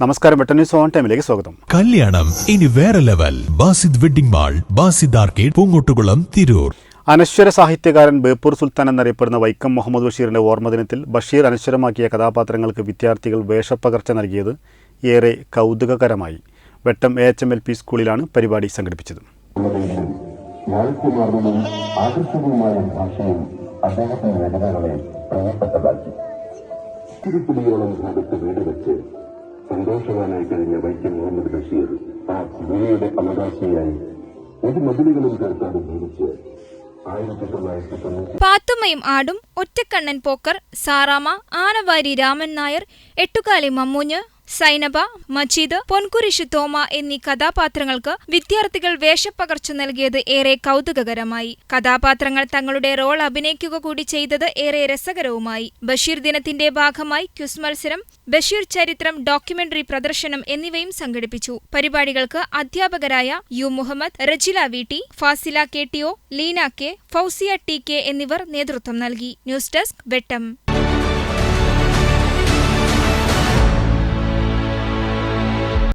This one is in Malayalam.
നമസ്കാരം വെട്ടൻ ന്യൂസ് ഓൺ ടൈമിലേക്ക് സ്വാഗതം. കല്യാണം ഇനി വേറെ level Basid wedding mall Basid arcade Poongottukulam Tirur. അനശ്വര സാഹിത്യകാരൻ ബേപ്പൂർ സുൽത്താൻ എന്നറിയപ്പെടുന്ന വൈക്കം മുഹമ്മദ് ബഷീറിന്റെ ഓർമ്മദിനത്തിൽ ബഷീർ അനശ്വരമാക്കിയ കഥാപാത്രങ്ങൾക്ക് വിദ്യാർത്ഥികൾ വേഷപ്പകർച്ച നൽകിയത് ഏറെ കൗതുകകരമായി. Vettam A H M L P സ്കൂളിലാണ് പരിപാടി സംഘടിപ്പിച്ചത്. അദ്ദേഹത്തിന്റെ രചനകളെ പ്രിയപ്പെട്ടതാക്കി തിരുപ്പിടിയോളം ഭാഗത്ത് വീട് വെച്ച് സന്തോഷവാനായി കഴിഞ്ഞ വൈക്കം മുഹമ്മദ് ബഷീർ ആ ഭൂമിയുടെ അവകാശിയായി ഒരു മതിലുകളും ചേർക്കാതെ ജീവിച്ച് പാത്തുമ്മയും ആടും ഒറ്റക്കണ്ണൻ പോക്കർ സാറാമ ആനവാരി രാമൻ നായർ എട്ടുകാലി മമ്മൂഞ്ഞ് സൈനബ മജീദ് പൊൻകുരിശ് തോമ എന്നീ കഥാപാത്രങ്ങൾക്ക് വിദ്യാർത്ഥികൾ വേഷപ്പകർച്ച നൽകിയത് ഏറെ കൗതുകകരമായി. കഥാപാത്രങ്ങൾ തങ്ങളുടെ റോൾ അഭിനയിക്കുക കൂടി ചെയ്തത് ഏറെ രസകരവുമായി. ബഷീർ ദിനത്തിന്റെ ഭാഗമായി ക്യുസ് മത്സരം ബഷീർ ചരിത്രം ഡോക്യുമെന്ററി പ്രദർശനം എന്നിവയും സംഘടിപ്പിച്ചു. പരിപാടികൾക്ക് അധ്യാപകരായ U Muhammad Rajila V T Fasila K T O Leena K Fousiya T K എന്നിവർ നേതൃത്വം നൽകി. News desk Vettam.